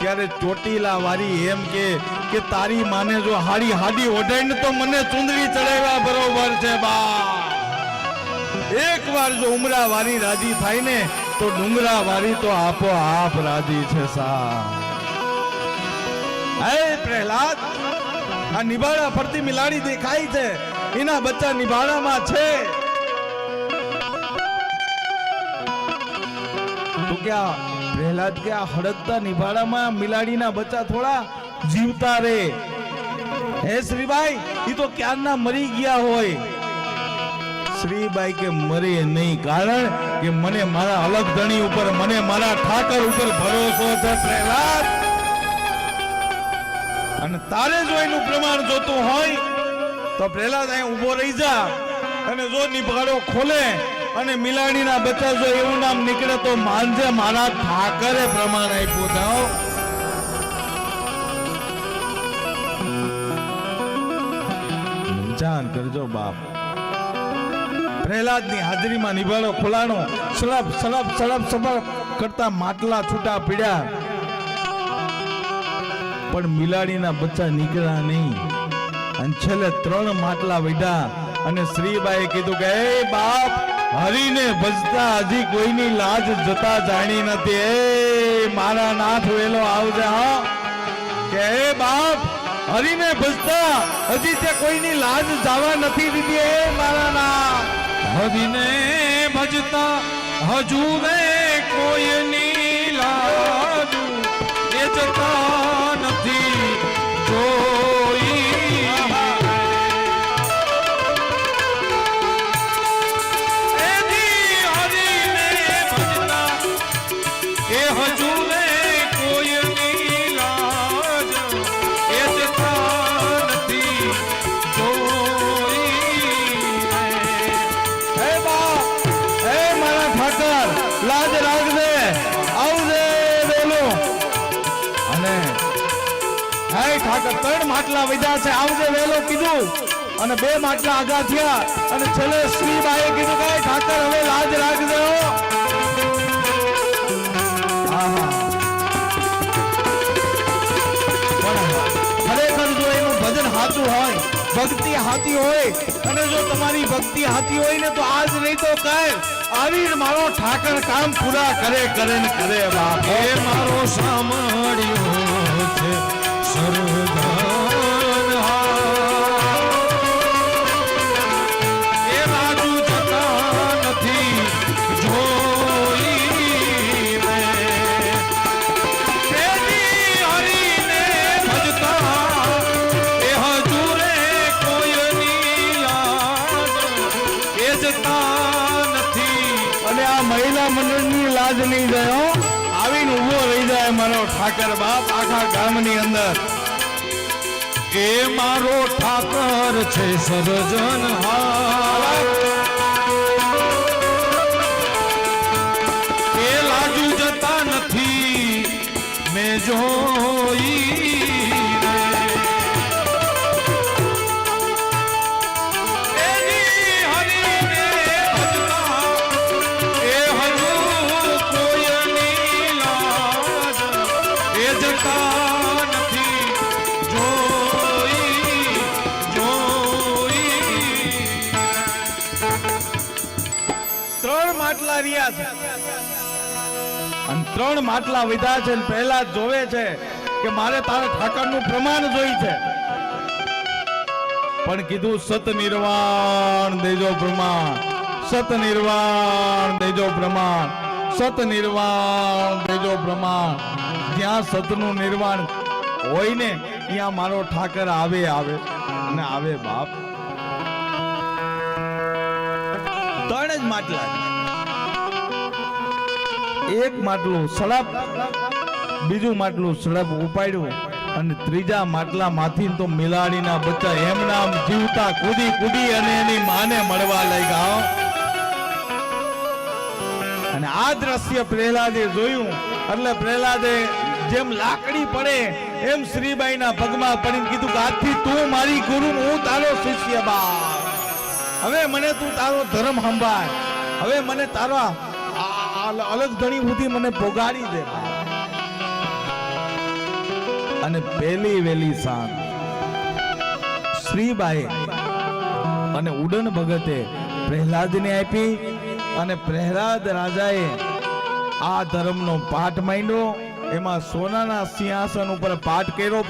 ત્યારે ચોટીલા વારી એમ કે કે તારી માને જો હાડી હાડી ઓઢાઈને તો મને ચુંદડી ચડાવ્યા બરોબર છે, બા. એક વાર જો ઉમરા વારી રાજી થાય ને, તો ડુંગરા વારી તો આપો આપ રાજી છે સા પ્રહલાદ, આ નિભાડા ફરતી મિલાડી દેખાય છે, એના બચ્ચા નિભાળામાં છે. તો કે આ પ્રહલાદ કે આ હડકતા નિભાડામાં મિલાડીના બચ્ચા થોડા જીવતા રે. હે શ્રીભાઈ એ તો ક્યારના મરી ગયા હોય? શ્રીબાઈ કે મરે નહીં, કારણ કે મને મારા અલગ ધણી ઉપર, મને મારા ઠાકર ઉપર ભરોસો છે પ્રહલાદ. અને તારે જો એનું પ્રમાણ જોતું હોય, તો પ્રહલાદ અહીંયા ઊભો રહી જા અને જો નિભાડો ખોલે. અને મિલાણીના બચ્ચા જો એવું નામ નીકળે તો માનજે મારા ઠાકરે પ્રમાણ આપ્યું થાવ. જાન કરજો બાપ. પ્રહલાદની હાજરીમાં નિભાળો ખોલાણો સળપ સળપ સળપ સળપ કરતા માટલા છૂટા પીડ્યા. પણ મિલાડીના બચ્ચા નીકળ્યા નહીં. અને છેલ્લે ત્રણ માટલા વઢ્યા. અને શ્રીબાઈએ કીધું કે, એ બાપ હરીને ભજતા હજી કોઈની લાજ જતા જાણી નથી. એ મારા નાથ વેલો આવજે, હા. કે હે બાપ, હરીને ભજતા હજી તે કોઈની લાજ જવા નથી દીધી. એ મારા ના હરીને ભજતા હજુ ને કોઈની લાજુ માટલા વધ્યા છે. આવજે વહેલો કીધું. અને બે માટલા આગા થયા. અને છેલ્લે શ્રીબાઈએ કીધું કે ઠાકર, હવે લાજ રાખજે. ભજન હાચું હોય, ભક્તિ હાથી હોય, અને જો તમારી ભક્તિ હાથી હોય ને, તો આજ નહીં તો આવીને મારો ઠાકર કામ પૂરા કરે કરે ને કરે બાપ. મારો સાંભળ્યો નથી. અને આ મહિલા મંડળની લાજ નહીં જાય આવીને ઊભો રહી જાય મારો ઠાકર બાપ આખા ગામની અંદર. એ મારો ઠાકર છે સર્જન એ લાજુ જતા નથી. મેં જોઈ માટલા રહ્યા છે. અને ત્રણ માટલા વિધા છે પહેલા જોવે છે કે મારે તારે ઠાકરનું પ્રમાણ જોઈ છે. પણ કીધું સત નિર્વાણ દેજો પ્રમાણ સત નિર્વાણ દેજો પ્રમાણ સત નિર્વાણ દેજો પ્રમાણ. જ્યાં સતનું નિર્વાણ હોય ને, ત્યાં મારો ઠાકર આવે આવે અને આવે બાપ. ત્રણ જ માટલા. એક માટલું સળપ, બીજું માટલું સળપ ઉપાડ્યું અને ત્રીજા માટલા માંથી તો મિલાડીના બચ્ચા એમ નામ જીવતા કૂદી કૂદી અને એની માને મળવા લાગ્યા. ગયા અને આ દ્રશ્ય પ્રહલાદે જોયું. એટલે પ્રહલાદે જેમ લાકડી પડે એમ શ્રીબાઈના પગમાં પડીને કીધું કે આજથી તું મારી ગુરુ, હું તારો શિષ્ય બા હવે મને તું તારો ધર્મ સંભાળ. હવે મને તારો અલગ ધણી સુધી મને પોગાડી દે. અને પહેલી વેલી સાંજ, શ્રીબાએ અને ઉડન ભગતે પ્રહલાદને આપી અને પ્રહલાદ રાજાએ આ ધર્મનો પાઠ માંડ્યો. એમાં સોનાના સિંહાસન ઉપર પાઠ કર્યો.